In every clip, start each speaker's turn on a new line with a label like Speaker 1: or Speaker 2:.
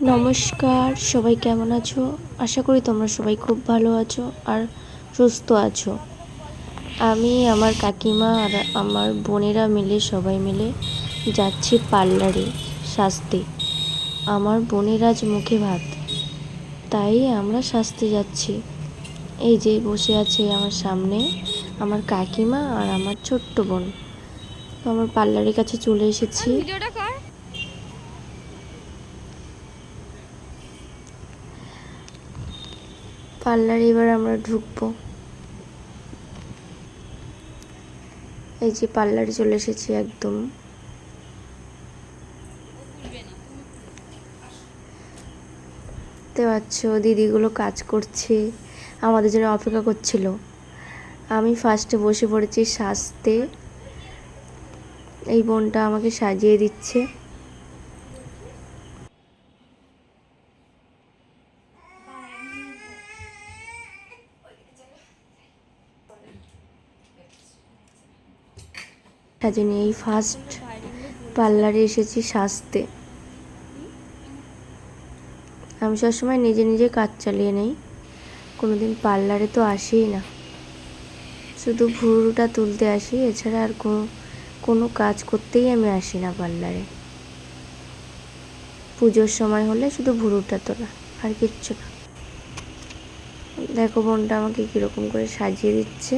Speaker 1: নমস্কার, সবাই কেমন আছো? আশা করি তোমরা সবাই খুব ভালো আছো আর সুস্থ আছো। আমি, আমার কাকিমা আর আমার বোনেরা মিলে, সবাই মিলে যাচ্ছি পার্লারে সাজতে আমার বোনের আজ মুখে ভাত, তাই আমরা সাজতে যাচ্ছি। এই যে বসে আছে আমার সামনে আমার কাকিমা আর আমার ছোট্ট বোন। তো আমার পার্লারের কাছে চলে এসেছি
Speaker 2: ভিডিওটা কর
Speaker 1: পার্লারে, এবার আমরা ঢুকবো। এই যে পার্লারে চলে এসেছি একদম। দেখতে পাচ্ছ, দিদিগুলো কাজ করছে, আমাদের জন্য অপেক্ষা করছিল। আমি ফার্স্টে বসে পড়েছি সাজতে। এই বোনটা আমাকে সাজিয়ে দিচ্ছে। সাজিয়ে নিয়ে এই ফার্স্ট পার্লারে এসেছি সাজতে। আমি সবসময় নিজে নিজে কাজ চালিয়ে নেই। কোনোদিন পার্লারে তো আসিই না। শুধু ভুরুটা তুলতে আসি, এছাড়া আর কোনো কোনো কাজ করতেই আমি আসি না পার্লারে পুজোর সময় হলে শুধু ভুরুটা তোলা, আর কিচ্ছু না। দেখো বোনটা আমাকে কীরকম করে সাজিয়ে দিচ্ছে।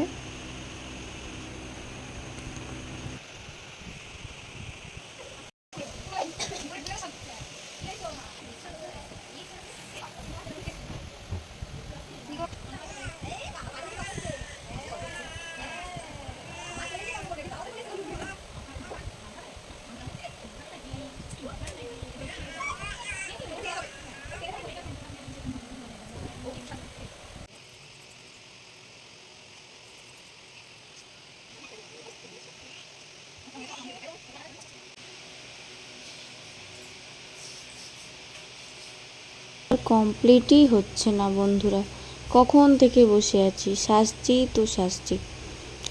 Speaker 1: কমপ্লিটই হচ্ছে না, বন্ধুরা। কখন থেকে বসে আছি? সাজছি তো সাজছি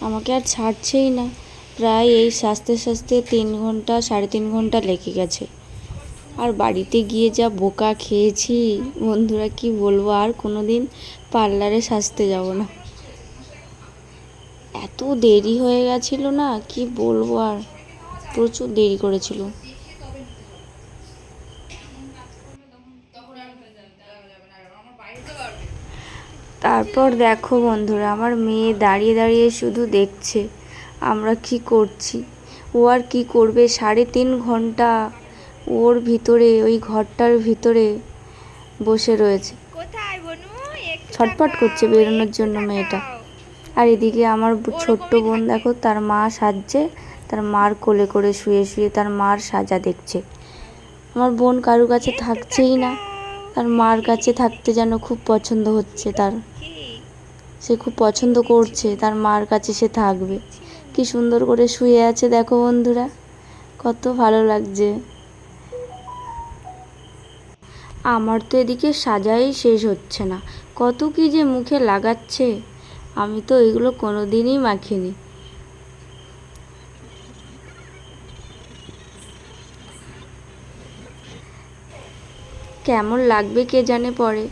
Speaker 1: আমাকে আর ছাড়ছেই না। প্রায় এই সাজতে সাজতে তিন ঘণ্টা, সাড়ে তিন ঘণ্টা লেগে গেছে। আর বাড়িতে গিয়ে যা বোকা খেয়েছি, বন্ধুরা, কি বলব? আর কোনো দিন পার্লারে সাজতে যাব না। এত দেরি হয়ে গেছিল না? কি বলব আর? প্রচুর দেরি করেছিল। তারপর দেখো বন্ধুরা আমার মেয়ে দাঁড়িয়ে দাঁড়িয়ে শুধু দেখছে আমরা কি করছি? ও আর কি করবে? সাড়ে তিন ঘণ্টা ওর ভিতরে ওই ঘরটার ভিতরে বসে রয়েছে। ছটপট করছে বেরোনোর জন্য মেয়েটা। আর এদিকে আমার ছোট্ট বোন দেখো তার মা সাজছে তার মার কোলে করে শুয়ে শুয়ে তার মার সাজা দেখছে। আমার বোন কারু কাছে থাকছেই না। তার মার কাছে থাকতে যেন খুব পছন্দ হচ্ছে তার। সে খুব পছন্দ করছে, তার মার কাছে সে থাকবে। কি সুন্দর করে শুয়ে আছে দেখো বন্ধুরা, কত ভালো লাগছে। আমার তো এদিকে সাজাই শেষ হচ্ছে না, কত কি যে মুখে লাগাচ্ছে। আমি তো এগুলো কোনো দিনই মাখিনি। কেমন লাগবে কে জানে পরে।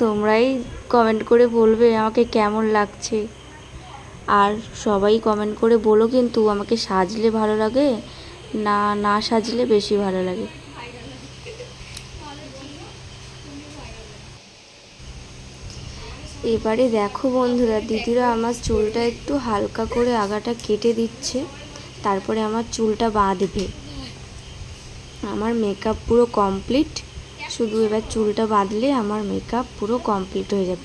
Speaker 1: তোমরাই কমেন্ট করে বলবে আমাকে কেমন লাগছে। আর সবাই কমেন্ট করে বলো কিন্তু আমাকে সাজলে ভালো লাগে না না সাজলে বেশি ভালো লাগে। এবারে দেখো বন্ধুরা, দিদিরা আমার চুলটা একটু হালকা করে আগাটা কেটে দিচ্ছে, তারপরে আমার চুলটা বাঁধবে। আমার মেকআপ পুরো কমপ্লিট শুধু এবার চুলটা বাঁধলে আমার মেকআপ পুরো কমপ্লিট হয়ে যাবে।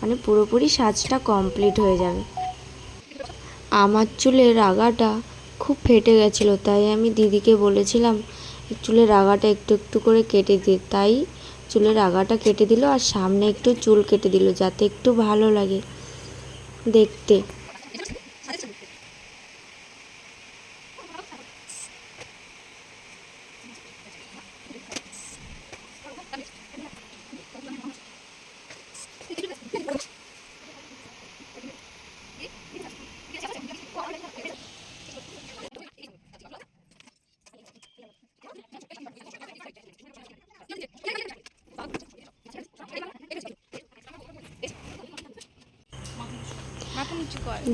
Speaker 1: মানে পুরোপুরি সাজটা কমপ্লিট হয়ে যাবে। আমার চুলের আগাটা খুব ফেটে গেছিল, তাই আমি দিদিকে বলেছিলাম, চুলের আগাটা একটু একটু করে কেটে দিই তাই চুলের আগাটা কেটে দিল আর সামনে একটু চুল কেটে দিল যাতে একটু ভালো লাগে দেখতে।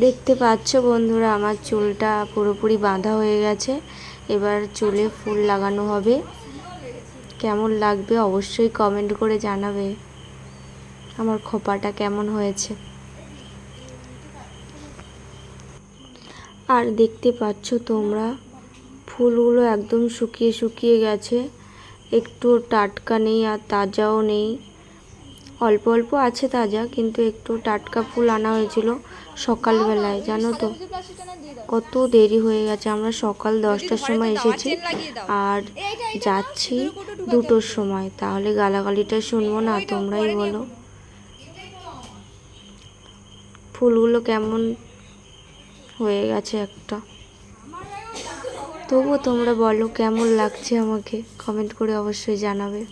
Speaker 1: দেখতে পাচ্ছ বন্ধুরা, আমার চুলটা পুরোপুরি বাঁধা হয়ে গেছে। এবার চুলে ফুল লাগানো হবে। কেমন লাগবে অবশ্যই কমেন্ট করে জানাবে। আমার খোপাটা কেমন হয়েছে? আর দেখতে পাচ্ছ তোমরা, ফুলগুলো একদম শুকিয়ে শুকিয়ে গেছে। একটু টাটকা নেই আর তাজাও নেই। অল্প অল্প আছে তাজা, কিন্তু একটু টাটকা ফুল আনা হয়েছিল সকালবেলায়, জানো তো। কত দেরি হয়ে গেছে, আমরা সকাল দশটার সময় এসেছি আর যাচ্ছি দুটোর সময়, তাহলে গালাগালিটা শুনব না, তোমরাই বলো। ফুলগুলো কেমন হয়ে গেছে একটা। তবুও তোমরা বলো, কেমন লাগছে আমাকে, কমেন্ট করে অবশ্যই জানাবে।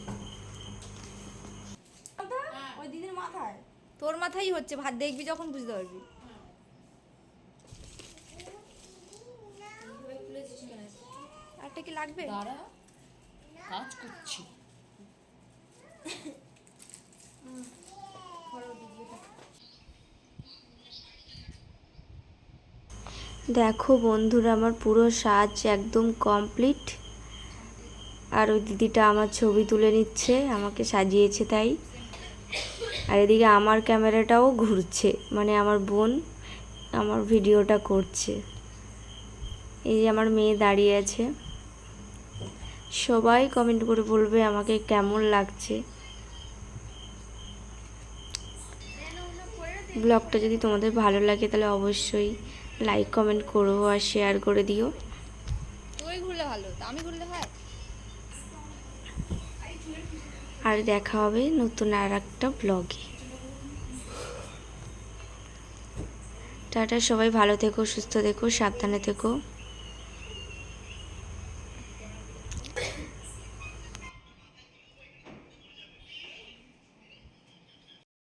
Speaker 2: মাথায় হচ্ছে ভাত দেখবি যখন বুঝতে পারবি। একটা কি লাগবে?
Speaker 3: কাজ করছি।
Speaker 1: দেখো বন্ধুরা আমার পুরো সাজ একদম কমপ্লিট। আর ওই দিদিটা আমার ছবি তুলে নিচ্ছে আমাকে সাজিয়েছে তাই। আর এদিকে আমার ক্যামেরাটাও ঘুরছে মানে আমার বোন আমার ভিডিওটা করছে। এই যে আমার মেয়ে দাঁড়িয়ে আছে। সবাই কমেন্ট করে বলবে আমাকে কেমন লাগছে। ব্লগটা যদি তোমাদের ভালো লাগে তাহলে অবশ্যই লাইক কমেন্ট করো আর শেয়ার করে দিও।
Speaker 2: ঘুরলে ভালো আমি ঘুরলে হয়?
Speaker 1: আর দেখা হবে নতুন আর একটা ব্লগে টাটা, সবাই ভালো থেকো, সুস্থ থেকো, সাবধানে থেকো।